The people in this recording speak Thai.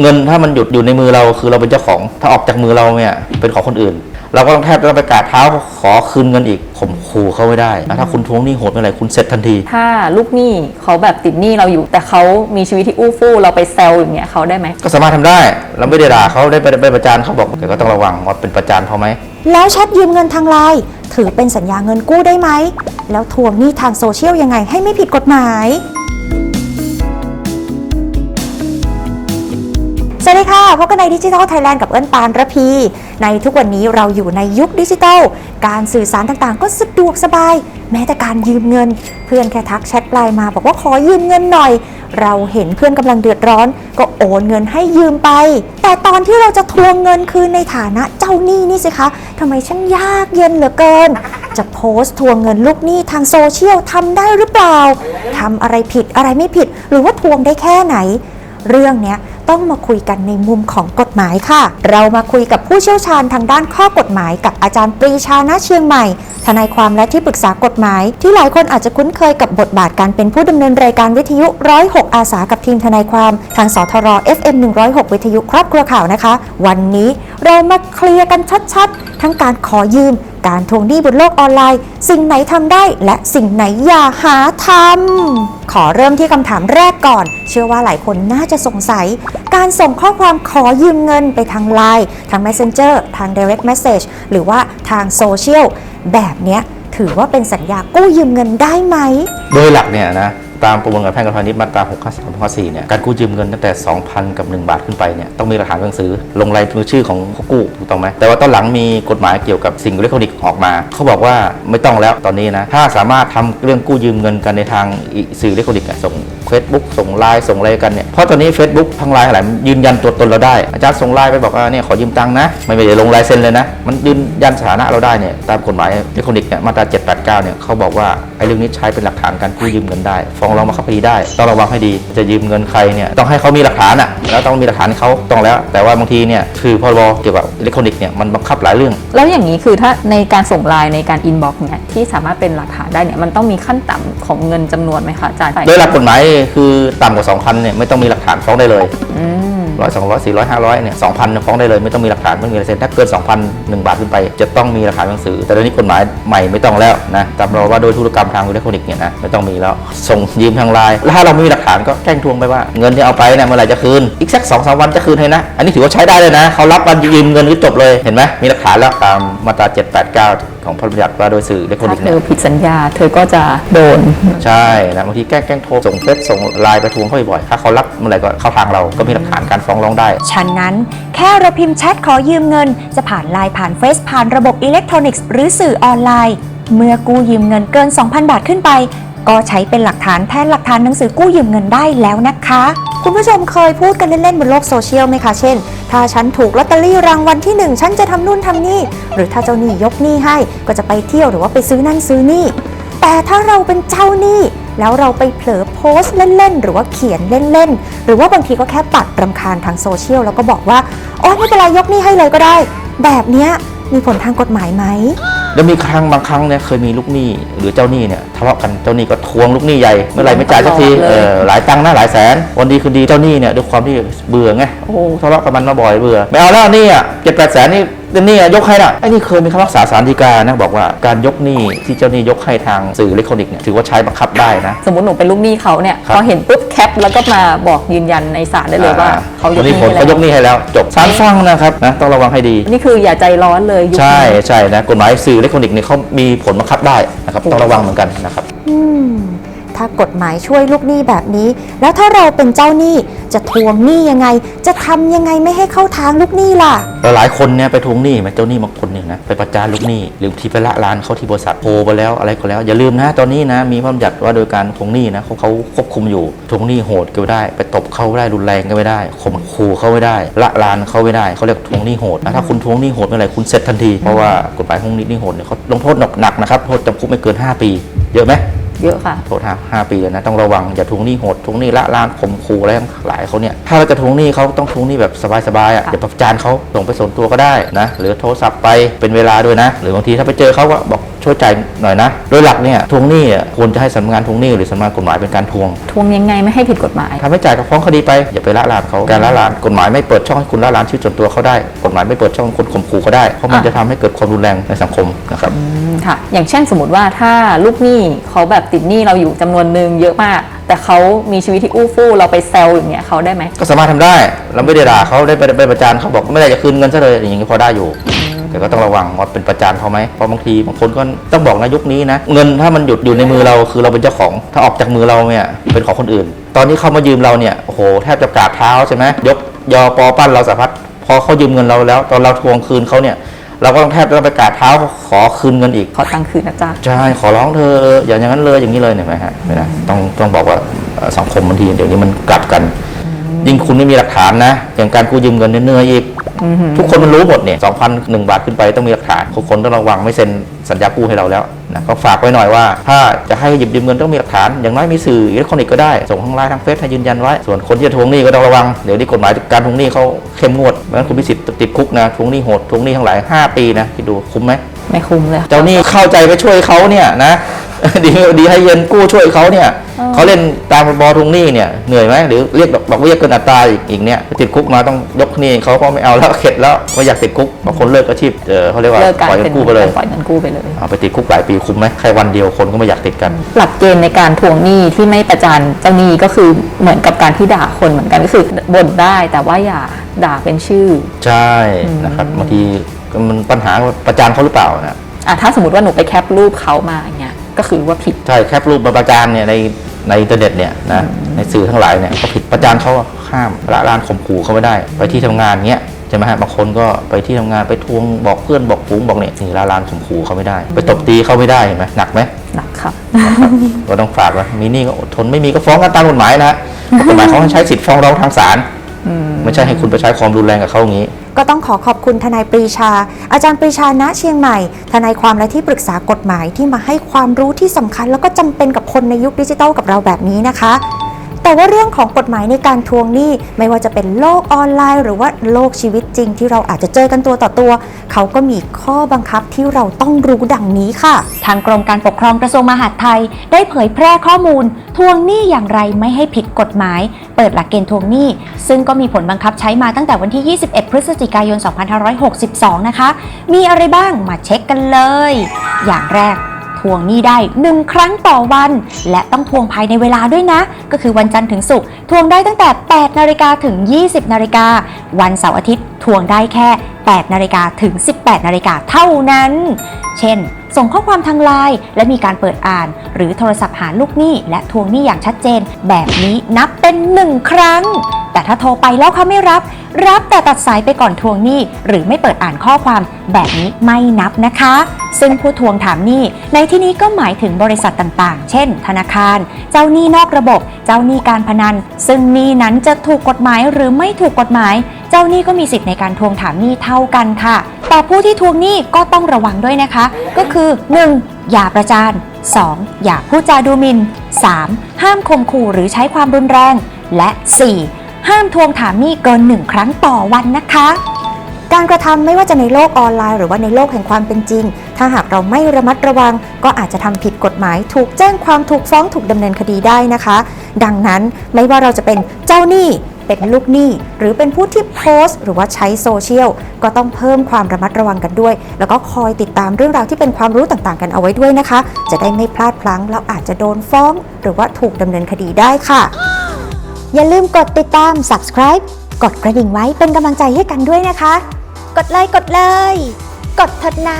เงินถ้ามันหยุดอยู่ในมือเราคือเราเป็นเจ้าของ ถ้าออกจากมือเราเนี่ยเป็นของคนอื่น เราก็ต้องแทบจะไปกราบเท้าขอคืนเงินอีกข่มขู่เขาไม่ได้นะถ้าคุณทวงหนี้โหดเมื่อไหร่คุณเสร็จทันที ถ้าลูกหนี้เขาแบบติดหนี้เราอยู่ แต่เขามีชีวิตที่อู้ฟู่เราไปแซวอย่างเงี้ยเขาได้ไหมก็สามารถทำได้ เราไม่ได้ด่าเขาได้ไปไปประจานเขาบอกแต่ก็ต้องระวังว่าเป็นประจานเขาไหมแล้วแชทยืมเงินทางไลน์ถือเป็นสัญญาเงินกู้ได้ไหม แล้วทวงหนี้ทางโซเชียลยังไงให้ไม่ผิดกฎหมาย สวัสดีค่ะ พบกันในดิจิทัลไทยแลนด์กับเอิญปานระพี ในทุกวันนี้เราอยู่ในยุคดิจิทัล การสื่อสารต่างๆ ก็สะดวกสบาย แม้แต่การยืมเงิน เพื่อนแค่ทักแชทไลน์มา บอกว่าขอยืมเงินหน่อย เราเห็นเพื่อนกำลังเดือดร้อน ก็โอนเงินให้ยืมไป แต่ตอนที่เราจะทวงเงินคืนในฐานะเจ้าหนี้นี่สิคะทำไมช่างยากเย็นเหลือเกิน จะโพสต์ทวงเงินลูกหนี้ทางโซเชียลทำได้หรือเปล่าทำอะไรผิดอะไรไม่ผิด หรือว่าทวงได้แค่ไหน เรื่องนี้ต้องมาคุยกันในมุมของกฎหมายค่ะ เรามาคุยกับผู้เชี่ยวชาญทางด้านข้อกฎหมายกับอาจารย์ปรีชาณเชียงใหม่ ทนายความและที่ปรึกษากฎหมาย ที่หลายคนอาจจะคุ้นเคยกับบทบาทการเป็นผู้ดำเนินรายการวิทยุ106อาสากับทีมทนายความ ทางสทร FM 106 วิทยุครอบครัวข่าวนะคะ วันนี้เรามาเคลียร์กันชัดๆ ทั้งการขอยืม การทวงหนี้บนโลกออนไลน์ สิ่งไหนทำได้และสิ่งไหนอย่าหาทำขอเริ่มที่คำถามแรกก่อน เชื่อว่าหลายคนน่าจะสงสัย การส่งข้อความขอยืมเงินไปทางไลน์ทาง Messenger ทาง Direct Message หรือว่าทางโซเชียลแบบเนี้ยถือว่าเป็นสัญญากู้ยืมเงินได้ไหม โดยหลักเนี่ยนะ ตามประมวลกฎหมายแพ่งกับพาณิชย์มาตรา6 5 3ข้อ4เนี่ยการกู้ยืมเงินตั้งแต่ 2,000 กับ 1 บาทขึ้นไปเนี่ยต้องมีหลักฐานหนังสือ ลงลายมือชื่อของผู้กู้ถูกต้องไหมแต่ว่าตอนหลังมีกฎหมายเกี่ยวกับสิ่งอิเล็กทรอนิกส์ออกมา เขาบอกว่าไม่ต้องแล้วตอนนี้นะถ้าสามารถทำเรื่องกู้ยืมเงินกันในทางอีสื่ออิเล็กทรอนิกส์ส่ง Facebook ส่งไลน์ส่งอะไรกันเนี่ยเพราะตอนนี้ Facebook ทั้งไลน์อะไรมันยืนยันตัวตนเราได้ อาจารย์ส่งไลน์ไปบอกว่าเนี่ยขอยืมตังค์นะไม่ไม่ได้ลงลายเซ็นเลยนะ มันยืนยันสถานะเราได้เนี่ยตามกฎหมายอิเล็กทรอนิกส์เนี่ยมาตรา789เนี่ยเขาบอกว่าไอ้เรื่องนี้ใช้เป็นหลักฐานการกู้ยืมเงินได้ ฟ้องร้องบังคับคดีได้ ต้องระวังให้ดีจะยืมเงินใครเนี่ยต้องให้เขามีหลักฐานอะแล้วต้องมีหลักฐานให้เขาต้องแล้ว แต่ว่าบางทีเนี่ยคือพรบเกี่ยวกับอิเล็กทรอนิกส์เนี่ยมันบังคับหลายเรื่อง แล้วอย่างนี้คือถ้าในการส่งไลน์ในการอินบ็อกซ์เนี่ยที่สามารถเป็นหลักฐานได้เนี่ยมันต้องมีขั้นต่ำของเงินจำนวนไหมคะอาจารย์โดยหลักกฎหมายคือต่ำกว่า 2,000เนี่ยไม่ต้องมีหลักฐานฟ้องได้เลยอืมร้อยสองร้อยสี่ร้อยห้าร้อยเนี่ยสองพันฟ้องได้เลยไม่ต้องมีหลักฐานไม่มีลายเซ็นถ้าเกินสองพันหนึ่งบาทขึ้นไป จะต้องมีหลักฐานหนังสือ แต่ตอนนี้กฎหมายใหม่ไม่ต้องแล้วนะตามเราว่าโดยธุรกรรมทางอิเล็กทรอนิกส์เนี่ยนะไม่ต้องมีแล้วส่งยืมทางไลน์แล้วถ้าเราไม่มีหลักฐานก็แกล้งทวงไปว่าเงินที่เอาไปเนี่ยเมื่อไหร่จะคืนอีกสักสองสามวันจะคืนให้นะ อันนี้ถือว่าใช้ได้เลยนะ เขารับวันยืมเงินก็จบเลยเห็นไหมมีหลัก ฐานแล้วตามมาตรา 789 ของพระบัญญัติว่าโดยสื่ออิเล็กทรอนิถ้ากส์เธเนี่ยอผิดสัญญา เธอก็จะโดน ใช่นะบางทีแกล้งแกล้งโทรส่งเฟซส่งไลน์ไปทวงเขาบ่อยๆถ้าเขารับเมื่อไหร่ก็เข้าทางเราก็มีหลักฐานการฟ้องร้องได้ฉะนั้นแค่เราพิมพ์แชทขอยืมเงิน จะผ่านไลน์ผ่านเฟซผ่านระบบอิเล็กทรอนิกส์หรือสื่อออนไลน์ เมื่อกู้ยืมเงินเกิน 2,000 บาทขึ้นไป ก็ใช้เป็นหลักฐานแทนหลักฐานหนังสือกู้ยืมเงินได้แล้วนะคะ คุณผู้ชมเคยพูดกันเล่นๆบนโลกโซเชียลไหมคะ เช่น ถ้าฉันถูกลอตเตอรี่รางวัลที่ 1 ฉันจะทำนู่นทำนี่ หรือถ้าเจ้าหนี้ยกหนี้ให้ ก็จะไปเที่ยวหรือว่าไปซื้อนั่นซื้อนี่ แต่ถ้าเราเป็นเจ้าหนี้แล้วเราไปเผลอโพสต์เล่นๆ หรือว่าเขียนเล่นๆ หรือว่าบางทีก็แค่ปัดรำคาญทางโซเชียลแล้วก็บอกว่า โอ๊ยไม่เป็นไรยกหนี้ให้เลยก็ได้ แบบเนี้ยมีผลทางกฎหมายไหม แล้วมีครั้งบางครั้งเนี่ยเคยมีลูกหนี้หรือเจ้าหนี้เนี่ยทะเลาะกันเจ้าหนี้ก็ทวงลูกหนี้ใหญ่เมื่อไหร่ไม่จ่ายสักทีตลอดเลยเออหลายตังค์นะหลายแสน วันดีคืนดีเจ้าหนี้เนี่ยด้วยความที่เบื่อไงโอ้โหทะเลาะกับมันมาบ่อยเบื่อไม่เอาแล้วหนี่อะเจ็ดแปดแสนนี่เป็ นหนี้อะยกให้น่ะไอ้นี่เคยมีคำพิพากษาศาลฎีกานะบอกว่าการยกหนี้ที่เจ้าหนี้ยกให้ทางสื่ออิเล็กทรอนิกส์เนี่ยถือว่าใช้บังคับได้นะ สมมติหนูเป็นลูกหนี้เขาเนี่ยครับ พอเห็นปุ๊บแคปแล้วก็มาบอกยืนยันในศาลได้เลยว่าอ่เขายกวันหนี้นี้ผลให้เขายกหแล้วนี้ให้แล้ว จบศาลฟังนะครับนะต้องระวังให้ดี นี่คืออย่าใจร้อนเลยยุคใช่นี้ใช่นะกฎหมายสื่ออิเล็กทรอนิกส์เนี่ยเขามีผลบังคับได้นะครับต้องระวังเหมือนกันนะครับ อืม ถ้ากฎหมายช่วยลูกหนี้แบบนี้ แล้วถ้าเราเป็นเจ้าหนี้จะทวงหนี้ยังไง จะทำยังไงไม่ให้เข้าทางลูกหนี้ล่ะหลายคนเนี่ยไปทวงหนี้ไหมเจ้าหนี้บางคนเนี่ยนะไปประจานลูกหนี้หรือทีไปละลานเขาที่บริษัทโทรไปแล้วอะไรก็แล้ว อย่าลืมนะตอนนี้นะมีพระบัญญัติว่าโดยการทวงหนี้นะเขาเขาควบคุมอยู่ทวงหนี้โหดก็ไม่ได้ ไปตบเขาไม่ได้รุนแรงก็ไม่ได้ข่มขู่เขาไม่ได้ ละลานเขาไม่ได้เขาเรียกทวงหนี้โหดนะถ้าคุณทวงหนี้โหดเมื่อไหร่คุณเสร็จทันทีเพราะว่ากฎหมายทวงหนี้โหดเนี่ยเขาลงโทษหนักๆนะครับโทษจำคุกไม่เกิน 5 ปี เยอะไหม เยอะค่ะโทษห้าห้าปีเลยนะต้องระวังอย่าทวงหนี้โหดทวงหนี้ละลานข่มขู่อะไรทั้งหลายเขาเนี่ยถ้าเราจะทวงหนี้เขาต้องทวงหนี้แบบสบายๆอะค่ะอย่าประจานเขาส่งไปส่วนตัวก็ได้นะหรือโทรศัพท์ไปเป็นเวลาด้วยนะ หรือบางทีถ้าไปเจอเขาก็บอก ช่วยจ่ายหน่อยนะ โดยหลักเนี่ยทวงหนี้อะควรจะให้สำนักงานทวงหนี้หรือสำนักงานกฎหมายเป็นการทวง ทวงยังไงไม่ให้ผิดกฎหมายถ้าไม่จ่ายก็ฟ้องคดีไปอย่าไปละลานเขาการละลานกฎหมายไม่เปิดช่องให้คุณละลานชีวิตส่วนตัวเขาได้ กฎหมายไม่เปิดช่องให้คุณข่มขู่เขาได้เพราะมันอะจะทำให้เกิดความรุนแรงในสังคมนะครับอืมค่ะ อย่างเช่นสมมติว่าถ้าลูกหนี้เขาแบบติดหนี้เราอยู่จำนวนหนึ่งเยอะมาก แต่เขามีชีวิตที่อู้ฟู่เราไปแซวอย่างเงี้ยเขาได้ไหมก็สามารถทำได้ เราไม่ได้ด่าเขาได้ไปไปประจานเขาบอกไม่ได้จะคืนเงินซะเลยอย่างนี้พอได้อยู่ แต่ก็ต้องระวังว่าเป็นประจานเขาไหมเพราะบางทีบางคนก็ต้องบอกนะยุคนี้นะ เงินถ้ามันหยุดอยู่ในมือเราคือเราเป็นเจ้าของ ถ้าออกจากมือเราเนี่ยเป็นของคนอื่น ตอนนี้เขามายืมเราเนี่ยโอ้โหแทบจะกราบเท้าใช่ไหมยกยอปอปั้นเราสารพัดพอเขายืมเงินเราแล้ว ตอนเราทวงคืนเขาเนี่ยเราก็ต้องแทบจะต้องไปกราบเท้าขอคืนเงินอีกขอตังค์คืนนะจ๊ะใช่ขอร้องเธออย่าอย่างนั้นเลยอย่างนี้เลยเนี่ยไหมฮะไม่ได้ต้องต้องบอกว่าเอ่อสังคมบางทีเดี๋ยวนี้มันกลับกัน ยิ่งคุณไม่มีหลักฐานนะอย่างการกู้ยืมเงินเนื้อๆอีก ทุกคนมันรู้หมดเนี่ยสองพันหนึ่งบาทขึ้นไปต้องมีหลักฐานทุกคนต้องระวังไม่เซ็นสัญญากู้ให้เราแล้วนะก็ฝากไว้หน่อยว่า ถ้าจะให้หยิบยืมเงินต้องมีหลักฐาน อย่างน้อยมีสื่ออิเล็กทรอนิกส์ก็ได้ ส่งทางไลน์ทางเฟซให้ยืนยันไว้ ส่วนคนที่จะทวงหนี้ก็ต้องระวัง เดี๋ยวนี้กฎหมายการทวงหนี้เขาเข้มงวดไม่งั้นคุณมีสิทธิ์ติดคุกนะทวงหนี้โหดทวงหนี้ทั้งหลายห้าปีนะคิดดูคุ้มไหมไม่คุ้มเลยเจ้าหนี้เข้าใจไปช่วยเขาเนี่ยนะ ดีดีให้เย็นกู้ช่วยเขาเนี่ยเออเขาเล่นตามบอทวงหนี้เนี่ยเหนื่อยไหมหรือเรียกดอกดอกเบี้ยเกินอัตราอีกอีกเนี่ยติดคุกมาต้องยกหนี้เขาก็ไม่เอาแล้วเข็ดแล้วไม่อยากติดคุกบางคนเลิกอาชีพเออเขาเรียกว่าเลิกการปล่อยเงิเป็นนกู้ไปเลยปล่อยเงินกู้ไปเลยเอาไปติดคุกหลายปีคุ้มไหมแค่วันเดียวคนก็ไม่อยากติดกัน หลักเกณฑ์ในการทวงหนี้ที่ไม่ประจานเจ้าหนี้ก็คือเหมือนกับการที่ด่าคนเหมือนกันก็คือบ่นได้แต่ว่าอย่าด่าเป็นชื่อ ใช่นะครับบางทีมันปัญหาประจานเขาหรือเปล่านะอะถ้าสมมติว่าหนูไปแคปรูปเขามาอย่างเงี้ย ก็คือว่าผิด ใช่แคปรูปมาประจานเนี่ยในในอินเทอร์เน็ตเนี่ยนะในสื่อทั้งหลายเนี่ยก็ผิดประจานเขาอะห้ามละลานข่มขู่เขาไม่ได้ ไปที่ทำงานเงี้ยใช่ไหมฮะบางคนก็ไปที่ทำงานไปทวงบอกเพื่อนบอกฝูงบอกเนี่ยนี่ละลานข่มขู่เขาไม่ได้ ไปตบตีเขาไม่ได้เห็นไหมหนักไหมหนักค่ะนะครับก็ต้องฝากว่ามีหนี่ก็อดทนไม่มีก็ฟ้องกันตามกฎหมายนะกฎหมายเขาให้ใช้สิทธิ์ฟ้องร้องทางศาล ไม่ใช่ให้คุณไปใช้ความรุนแรงกับเขาอย่างนี้ ก็ต้องขอขอบคุณทนายปรีชา อาจารย์ปรีชาณเชียงใหม่ ทนายความและที่ปรึกษากฎหมายที่มาให้ความรู้ที่สำคัญ แล้วก็จำเป็นกับคนในยุคดิจิทัลกับเราแบบนี้นะคะ แต่ว่าเรื่องของกฎหมายในการทวงหนี้ไม่ว่าจะเป็นโลกออนไลน์ หรือว่าโลกชีวิตจริง ที่เราอาจจะเจอกันตัวต่อตัว เขาก็มีข้อบังคับที่เราต้องรู้ดังนี้ค่ะ ทางกรมการปกครองกระทรวงมหาดไทย ได้เผยแพร่ข้อมูล ทวงหนี้อย่างไรไม่ให้ผิดกฎหมาย เปิดหลักเกณฑ์ทวงหนี้ ซึ่งก็มีผลบังคับใช้มาตั้งแต่วันที่ 21 พฤศจิกายน 2562 นะคะ มีอะไรบ้างมาเช็คกันเลย อย่างแรก ทวงหนี้ได้ 1 ครั้งต่อวัน และต้องทวงภายในเวลาด้วยนะ ก็คือวันจันทร์ถึงศุกร์ทวงได้ตั้งแต่ 8 นาฬิกาถึง 20 นาฬิกา วันเสาร์อาทิตย์ทวงได้แค่ 8 นาฬิกาถึง 18 นาฬิกาเท่านั้น เช่น ส่งข้อความทางไลน์และมีการเปิดอ่าน หรือโทรศัพท์หาลูกหนี้ และทวงหนี้อย่างชัดเจน แบบนี้นับเป็น 1 ครั้ง แต่ถ้าโทรไปแล้วเขาไม่รับ รับแต่ตัดสายไปก่อนทวงหนี้ หรือไม่เปิดอ่านข้อความแบบนี้ไม่นับนะคะ ซึ่งผู้ทวงถามหนี้ ในที่นี้ก็หมายถึงบริษัทต่างๆ เช่น ธนาคาร เจ้าหนี้นอกระบบ เจ้าหนี้การพนัน ซึ่งหนี้นั้นจะถูกกฎหมายหรือไม่ถูกกฎหมาย เจ้าหนี้ก็มีสิทธิ์ในการทวงถามหนี้เท่ากันค่ะ แต่ผู้ที่ทวงหนี้ก็ต้องระวังด้วยนะคะ ก็คือ 1. อย่าประจาน 2. อย่าพูดจาดูหมิน 3. ห้ามข่มขู่หรือใช้ความรุนแรง และ 4. ห้ามทวงถามหนี้เกินหนึ่งครั้งต่อวันนะคะ การกระทำไม่ว่าจะในโลกออนไลน์ หรือว่าในโลกแห่งความเป็นจริง ถ้าหากเราไม่ระมัดระวัง ก็อาจจะทำผิดกฎหมาย ถูกแจ้งความถูกฟ้องถูกดำเนินคดีได้นะคะ ดังนั้นไม่ว่าเราจะเป็นเจ้าหนี้เป็นลูกหนี้หรือเป็นผู้ที่โพสต์ หรือว่าใช้โซเชียลก็ต้องเพิ่มความระมัดระวังกันด้วย แล้วก็คอยติดตามเรื่องราวที่เป็นความรู้ต่างๆ กันเอาไว้ด้วยนะคะ จะได้ไม่พลาดพลั้งแล้วอาจจะโดนฟ้อง หรือว่าถูกดำเนินคดีได้ค่ะ อย่าลืมกดติดตาม subscribe กดกระดิ่งไว้เป็นกำลังใจให้กันด้วยนะคะ กดเลยกดเลย กดเถิดนะ